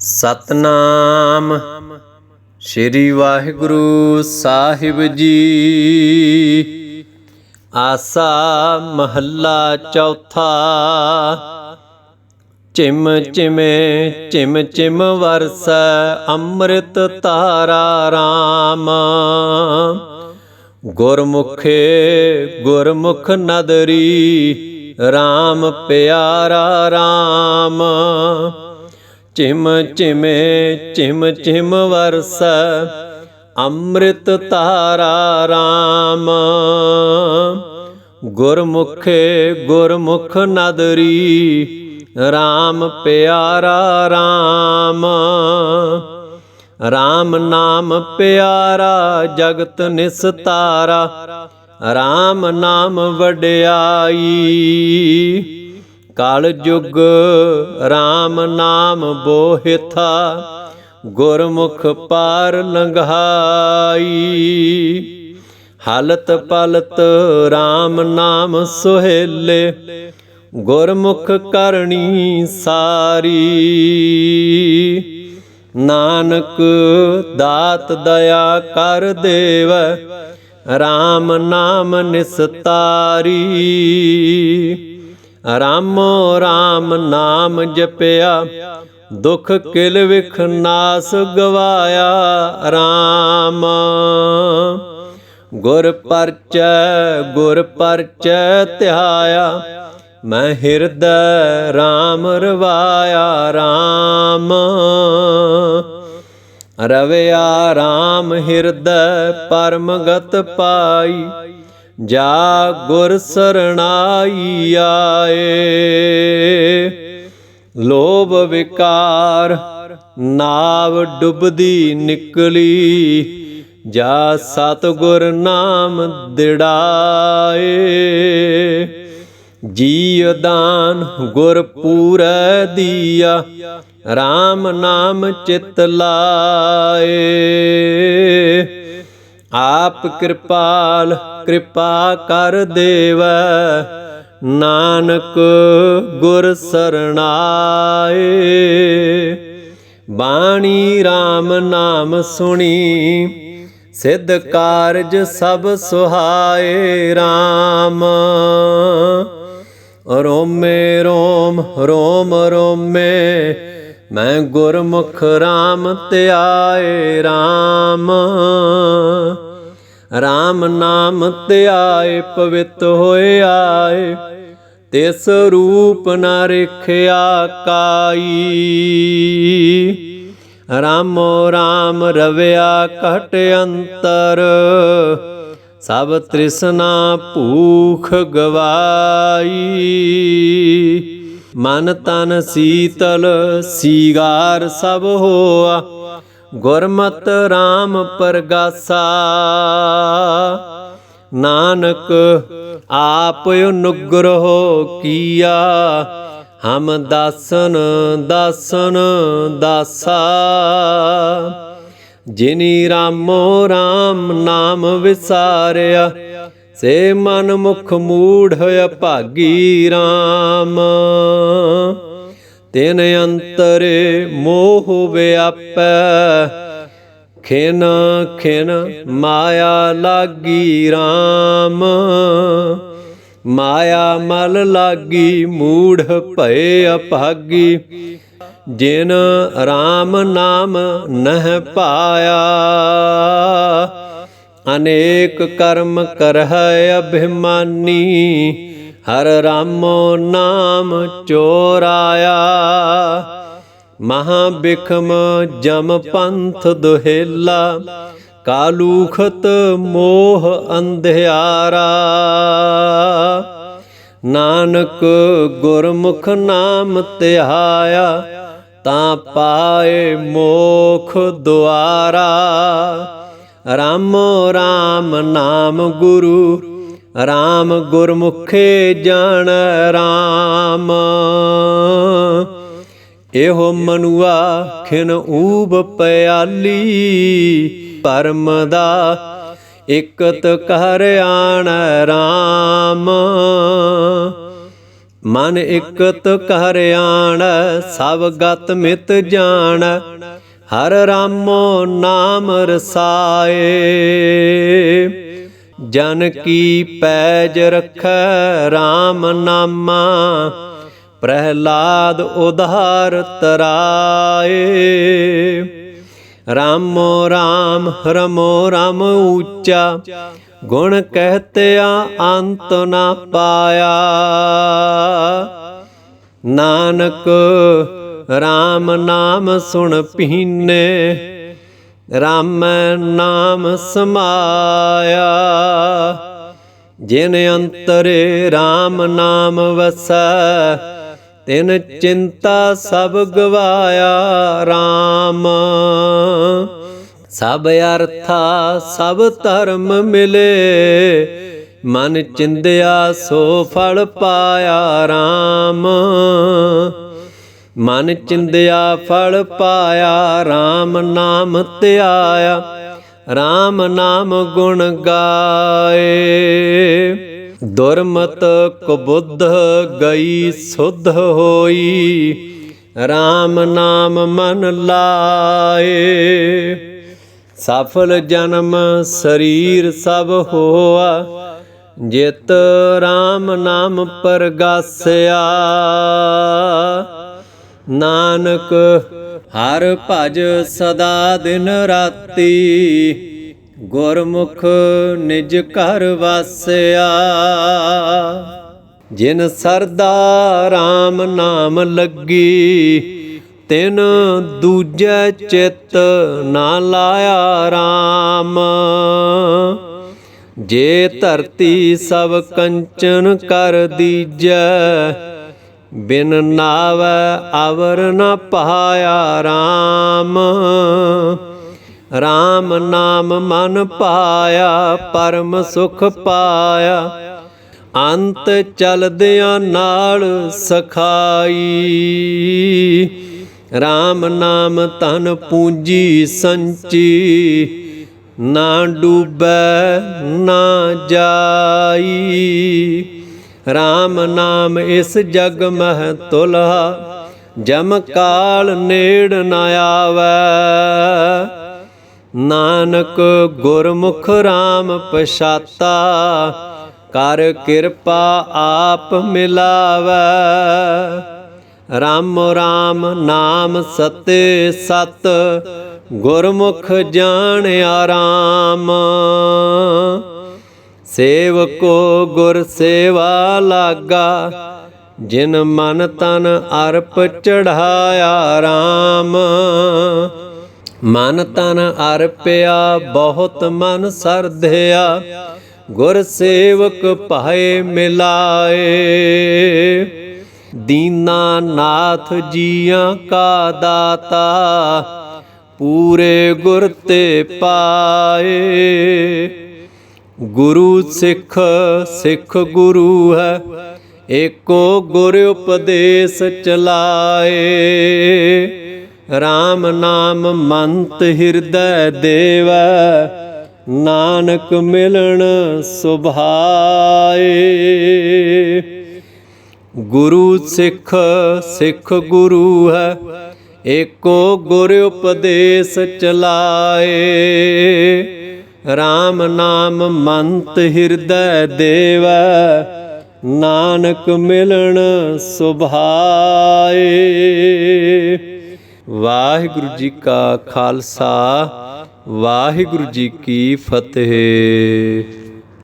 ਸਤਨਾਮ। ਸ੍ਰੀ ਵਾਹਿਗੁਰੂ ਸਾਹਿਬ ਜੀ। ਆਸਾ ਮਹੱਲਾ ਚੌਥਾ। ਚਿਮ ਚਿਮੇ, ਚਿਮ ਚਿਮ ਵਰਸ ਅੰਮ੍ਰਿਤ ਤਾਰਾ ਰਾਮ। ਗੁਰਮੁਖੇ, ਗੁਰਮੁਖ ਨਦਰੀ RAM ਪਿਆਰਾ RAM ਚਿਮ ਚਿਮੇ ਚਿਮ ਚਿਮ ਵਰਸ, ਅੰਮ੍ਰਿਤ ਧਾਰਾ RAM ਗੁਰਮੁਖੇ ਗੁਰਮੁਖ ਨਦਰੀ RAM ਪਿਆਰਾ RAM RAM ਨਾਮ ਪਿਆਰਾ, ਜਗਤ ਨਿਸਤਾਰਾ RAM ਨਾਮ ਵਡਿਆਈ। ਕਲ ਜੁਗ RAM ਨਾਮ ਬੋਹਿਥਾ, ਗੁਰਮੁਖ ਪਾਰ ਲੰਘਾਈ ਹਾਲਤ ਪਲਤ RAM ਨਾਮ ਸੁਹੇਲੇ, ਗੁਰਮੁਖ ਕਰਨੀ ਸਾਰੀ। ਨਾਨਕ ਦਾਤ ਦਇਆ ਕਰ ਦੇਵ RAM ਨਾਮ ਨਿਸਤਾਰੀ। ਰਾਮੋ ਰਾਮ ਨਾਮ ਜਪਿਆ, ਦੁਖ ਕਿਲ ਵਿਖ ਨਾਸ ਗਵਾਇਆ। ਰਾਮ ਗੁਰ ਪਰਚੈ ਗੁਰ ਪਰਚੈ ਧਿਆਇਆ ਮੈਂ ਹਿਰਦੈ RAM ਰਵਾਇਆ। RAM ਰਵਿਆ RAM ਹਿਰਦੈ ਪਰਮਗਤ ਪਾਈ। ਜਾ ਗੁਰ ਸਰਣਾਈ ਆਏ। ਲੋਭ ਵਿਕਾਰ ਨਾਵ ਡੁੱਬਦੀ ਨਿਕਲੀ। ਜਾ ਸਤਗੁਰ ਨਾਮ ਦਿੜਾਏ। ਜੀ ਦਾਨ ਗੁਰ ਪੂਰੈ ਦੀਆ RAM ਨਾਮ ਚਿਤ ਲਾਏ। ਆਪ ਕਿਰਪਾਲ ਕਿਰਪਾ ਕਰ ਦੇਵ। ਨਾਨਕ ਗੁਰ ਸਰਣਾਏ। ਬਾਣੀ RAM ਨਾਮ ਸੁਣੀ। ਸਿੱਧ ਕਾਰਜ ਸਭ ਸੁਹਾਏ RAM ਰੋਮੇ ਰੋਮ ਰੋਮ ਰੋਮੇ। ਮੈਂ ਗੁਰਮੁਖ RAM ਧਿਆਏ RAM RAM ਨਾਮ ਧਿਆਏ ਪਵਿੱਤ ਹੋਏ ਆਏ। ਤਿਸ ਰੂਪ ਨ ਰਖਿਆ ਕਾਈ। ਰਾਮੋ ਰਾਮ ਰਵਿਆ ਘਟ ਅੰਤਰ। ਸਭ ਤ੍ਰਿਸ਼ਨਾ ਭੂਖ ਗਵਾਈ। ਮਨ ਤਨ ਸੀਤਲ, ਸੀਗਾਰ ਸਭ ਹੋਆ। ਗੁਰਮਤ RAM ਪਰਗਾਸਾ। ਨਾਨਕ, ਆਪ ਅਨੁਗ੍ਰਹ ਕੀਆ। ਹਮ ਦਾਸਨ ਦਾਸਨ, ਦਾਸਾ। ਜਿਨੀ ਰਾਮੋ RAM ਨਾਮ ਵਿਸਾਰਿਆ। ਸੇ ਮਨ ਮੁਖ ਮੂੜ ਭਾਗੀ RAM ਤਿਨ ਅੰਤਰ ਮੋਹ ਵਿਆਪੈ ਖਿਨ ਖਿਨ ਮਾਇਆ ਲਾਗੀ RAM ਮਾਇਆ ਮਲ ਲਾਗੀ ਮੂੜ ਭਏ ਅਭਾਗੀ ਜਿਨ RAM ਨਾਮ ਨਹਿ ਪਾਇਆ। ਅਨੇਕ ਕਰਮ ਕਰਹਿ ਅਭਿਮਾਨੀ, ਹਰ ਰਾਮੋ ਨਾਮ ਚੋਰਾਇਆ। ਮਹਾ ਬਿਖਮ ਜਮ ਪੰਥ ਦੁਹੇਲਾ, ਕਾਲੂਖਤ ਮੋਹ ਅੰਧਿਆਰਾ। ਨਾਨਕ ਗੁਰਮੁਖ ਨਾਮ ਧਿਆਇਆ, ਤਾਂ ਪਾਏ ਮੋਖ ਦੁਆਰਾ। ਰਾਮੋ ਰਾਮ ਨਾਮ ਗੁਰੂ, ਰਾਮ ਗੁਰਮੁਖੇ ਜਾਣ ਰਾਮ। ਇਹੋ ਮਨੁਆ ਖਿਨ ਊਬ ਪਿਆਲੀ, ਪਰਮ ਦਾ ਇਕਤ ਕਰ ਆਣ RAM ਮਨ ਇਕਤ ਕਰ ਆਣ, ਸਭ ਗਤ ਮਿਤ ਜਾਣ ਹਰ ਰਾਮੋ ਨਾਮ ਰਸਾਏ। ਜਨ ਕੀ ਪੈਜ ਰਖੈ RAM ਨਾਮਾ, ਪ੍ਰਹਿਲਾਦ ਉਧਾਰ ਤਰਾਏ। ਰਾਮੋ ਰਾਮ ਰਮੋ ਰਾਮ ਊਚਾ, ਗੁਣ ਕਹਤਿਆ ਅੰਤ ਨਾ ਪਾਇਆ। ਨਾਨਕ RAM ਨਾਮ ਸੁਣ ਪੀਨੇ RAM ਨਾਮ ਸਮਾਇਆ। ਜਿਨ ਅੰਤਰੇ RAM ਨਾਮ ਵਸੈ, ਤਿਨ ਚਿੰਤਾ ਸਭ ਗਵਾਇਆ RAM ਸਭ ਅਰਥਾ ਸਭ ਧਰਮ ਮਿਲੇ, ਮਨ ਚਿੰਦਿਆ ਸੋ ਫਲ ਪਾਇਆ RAM ਮਨ ਚਿੰਦਿਆ, ਫਲ ਪਾਇਆ RAM ਨਾਮ ਧਿਆਇਆ RAM ਨਾਮ ਗੁਣ ਗਾਏ। ਦੁਰਮਤ ਕਬੁੱਧ ਗਈ, ਸੁਧ ਹੋਈ RAM ਨਾਮ ਮਨ ਲਾਏ। ਸਫਲ ਜਨਮ ਸਰੀਰ ਸਭ ਹੋਆ, ਜਿਤ RAM ਨਾਮ ਪਰਗਾਸਿਆ। ਨਾਨਕ, ਹਰ ਭਜ ਸਦਾ ਦਿਨ ਰਾਤੀ। ਗੁਰਮੁਖ ਨਿਜ ਘਰ ਵਾਸਿਆ। ਜਿਨ ਸਰਦਾ RAM ਨਾਮ ਲੱਗੀ, ਤਿਨ ਦੂਜੇ ਚਿੱਤ ਨਾ ਲਾਇਆ RAM ਜੇ ਧਰਤੀ ਸਭ ਕੰਚਨ ਕਰ ਦੀਜੈ ਬਿਨ ਨਾਵੈ ਅਵਰ ਨ ਪਾਇਆ RAM RAM ਨਾਮ ਮਨ ਪਾਇਆ, ਪਰਮ ਸੁਖ ਪਾਇਆ। ਅੰਤ ਚਲਦਿਆਂ ਨਾਲ ਸਖਾਈ। RAM ਨਾਮ ਤਨ ਪੂੰਜੀ ਸੰਚੀ, ਨਾ ਡੂਬੈ ਨਾ ਜਾਈ। RAM ਨਾਮ ਇਸ ਜਗ ਮਹਿ ਤੁਲਹਾ, ਜਮ ਕਾਲ ਨੇੜ ਨ ਆਵੈ। ਨਾਨਕ ਗੁਰਮੁਖ RAM ਪਛਾਤਾ, ਕਰ ਕਿਰਪਾ ਆਪ ਮਿਲਾਵੈ। RAM RAM ਨਾਮ ਸਤੇ ਸਤ, ਗੁਰਮੁਖ ਜਾਣਿਆ RAM ਸੇਵਕੋ ਗੁਰ ਸੇਵਾ ਲਾਗਾ, ਜਿਨ ਮਨ ਤਨ ਅਰਪ ਚੜਾਇਆ RAM ਮਨ ਤਨ ਅਰਪਿਆ, ਬਹੁਤ ਮਨ ਸਰਧਿਆ, ਗੁਰ ਸੇਵਕ ਭਾਏ ਮਿਲਾਏ। ਦੀਨਾ ਨਾਥ ਜੀਆਂ ਕਾ ਦਾਤਾ, ਪੂਰੇ ਗੁਰ ਤੇ ਪਾਏ। ਗੁਰੂ ਸਿੱਖ ਸਿੱਖ ਗੁਰੂ ਹੈ, ਏਕੋ ਗੁਰ ਉਪਦੇਸ਼ ਚਲਾਏ। RAM ਨਾਮ ਮੰਤ ਹਿਰਦੈ ਦੇਵੈ, ਨਾਨਕ ਮਿਲਣ ਸੁਭਾਏ। ਗੁਰੂ ਸਿੱਖ ਸਿੱਖ ਗੁਰੂ ਹੈ, ਏਕੋ ਗੁਰ ਉਪਦੇਸ਼ ਚਲਾਏ। RAM ਨਾਮ ਮੰਤ ਹਿਰਦੈ ਦੇਵੈ, ਨਾਨਕ ਮਿਲਣ ਸੁਭਾਏ। ਵਾਹਿਗੁਰੂ ਜੀ ਕਾ ਖਾਲਸਾ, ਵਾਹਿਗੁਰੂ ਜੀ ਕੀ ਫਤਿਹ।